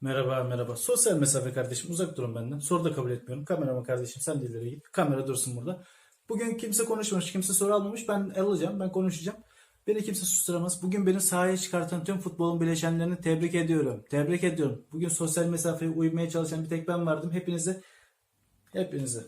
Merhaba merhaba. Sosyal mesafe kardeşim uzak durun benden. Soru da kabul etmiyorum. Kamerama kardeşim sen de ileri git. Kamera dursun burada. Bugün kimse konuşmamış, kimse soru almamış. Ben alacağım, ben konuşacağım. Beni kimse susturamaz. Bugün beni sahaya çıkartan tüm futbolun bileşenlerini tebrik ediyorum. Tebrik ediyorum. Bugün sosyal mesafeye uymaya çalışan bir tek ben vardım. Hepinize, hepinize.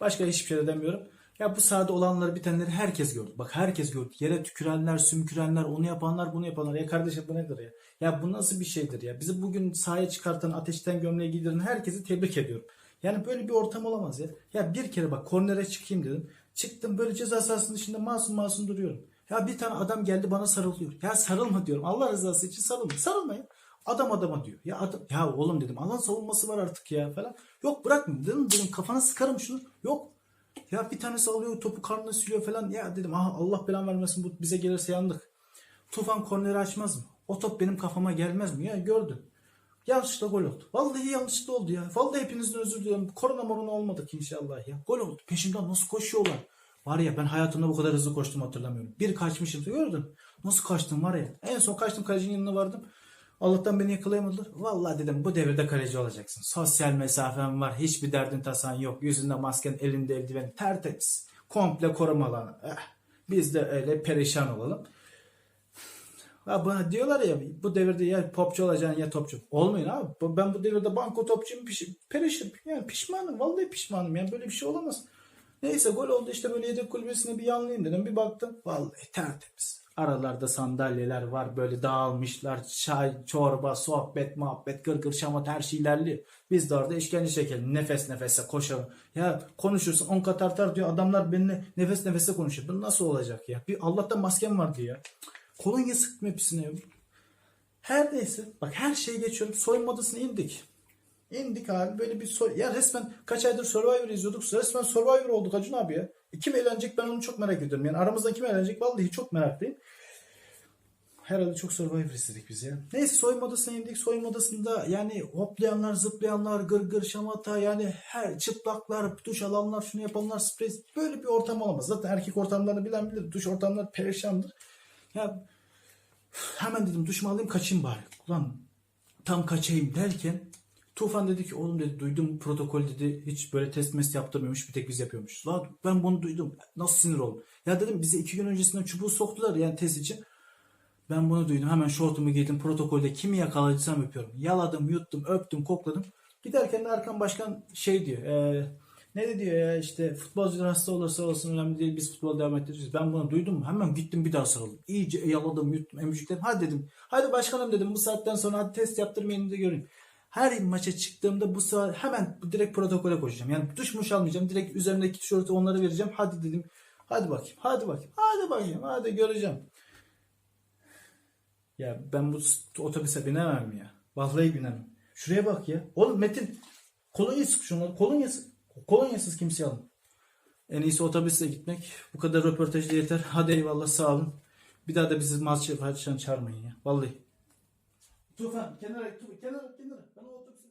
Başka hiçbir şey de demiyorum. Ya bu sahada olanları bitenleri herkes gördü. Bak herkes gördü. Yere tükürenler, sümkürenler, onu yapanlar, bunu yapanlar. Ya kardeşim bu nedir ya? Ya bu nasıl bir şeydir ya? Bizi bugün sahaya çıkartan, ateşten gömleği giydiren herkesi tebrik ediyorum. Yani böyle bir ortam olamaz ya. Ya bir kere bak kornere çıkayım dedim. Çıktım böyle ceza sahasının dışında masum masum duruyorum. Ya bir tane adam geldi bana sarılıyor. Ya sarılma diyorum. Allah rızası için sarılma. Sarılma ya. Adam adama diyor. Ya adam ya oğlum dedim. Allah'ın savunması var artık ya falan. Yok bırakma dedim. Dedim kafana sıkarım şunu. Yok. Ya bir tanesi alıyor topu karnına siliyor falan. Ya dedim aha Allah belan vermesin bu bize gelirse yandık. Tufan korneri açmaz mı? O top benim kafama gelmez mi? Ya gördün. Yanlışlıkla gol oldu. Vallahi yanlışlıkla oldu ya. Vallahi hepinizden özür diliyorum. Korona morona olmadık inşallah ya. Gol oldu. Peşimden nasıl koşuyorlar. Var ya ben hayatımda bu kadar hızlı koştum hatırlamıyorum. Bir kaçmışım. Gördün. Nasıl kaçtım var ya. En son kaçtım kalecinin yanına vardım. Allah'tan beni yakalayamadılar. Vallahi dedim bu devirde kaleci olacaksın. Sosyal mesafen var. Hiçbir derdin tasan yok. Yüzünde masken, elinde eldiven. Tertemiz. Komple koruma alanı. Eh, biz de öyle perişan olalım. Ha bana diyorlar ya bu devirde ya popçu olacaksın ya topçu. Olmayın abi. Ben bu devirde banko topçuyum perişim. Yani pişmanım. Vallahi pişmanım. Yani böyle bir şey olamaz. Neyse gol oldu işte böyle yedek kulübesine bir yanlayayım dedim. Bir baktım. Vallahi tertemiz. Aralarda sandalyeler var böyle dağılmışlar. Çay, çorba, sohbet, muhabbet, gırgır, şamat her şey ilerliyor. Biz de orada işkence çekelim. Nefes nefese koşalım. Ya konuşursun 10 kat artar diyor. Adamlar benimle nefes nefese konuşuyor. Bu nasıl olacak ya? Bir Allah'tan maskem vardı ya. Kolonya sıktım hepsine. Her neyse. Bak her şeyi geçiyorum. Soyunma odasına indik. İndik abi böyle bir soy... Ya resmen kaç aydır Survivor izliyorduk. Resmen Survivor olduk Acun abi ya. E, Kim eğlenecek ben onu çok merak ediyorum. Yani aramızda kim eğlenecek vallahi çok meraklıyım. Herhalde çok Survivor izledik biz ya. Neyse soyunma odasına indik. Soyunma odasında yani hoplayanlar, zıplayanlar, gırgır, şamata yani her çıplaklar, duş alanlar, şunu yapanlar, sprey. Böyle bir ortam olamaz. Zaten erkek ortamlarını bilen bilir. Duş ortamları perişandır. Ya hemen dedim duşumu alayım kaçayım bari. Ulan tam kaçayım derken Tufan dedi ki oğlum dedi duydum protokol dedi hiç böyle test mest yaptırmıyormuş bir tek biz yapıyormuşuz. Lan ben bunu duydum. Nasıl sinir oldum. Ya dedim bize iki gün öncesinden çubuğu soktular yani test için. Ben bunu duydum. Hemen şortumu giydim. Protokolde kimi yakaladıysam öpüyorum. Yaladım, yuttum, öptüm, kokladım. Giderken de Erkan Başkan şey diyor. E, ne de diyor ya işte futbolcular hasta olursa olsun önemli değil. Biz futbol devam ettireceğiz. Ben bunu duydum. Hemen gittim bir daha sarıldım. İyice yaladım, yuttum, emcikledim. Hadi dedim. Hadi başkanım dedim. Bu saatten sonra hadi test yaptırmayın da görün. Her maça çıktığımda bu sefer hemen direkt protokole koşacağım. Yani duş muş almayacağım. Direkt üzerimdeki tişörtü onlara vereceğim. Hadi dedim. Hadi bakayım. Hadi bakayım. Hadi bakayım. Hadi göreceğim. Ya ben bu otobüse binemem ya. Vallahi binemem. Şuraya bak ya. Oğlum Metin kolonya sık şunları. Kolonya sık. Kolonyasız kimseye alın. En iyisi otobüsle gitmek. Bu kadar röportaj da yeter. Hadi eyvallah sağ olun. Bir daha da bizi maç falan çağırmayın ya. Vallahi. Tufan kenara, Tufan, kenara, kenara. Ben o otobüse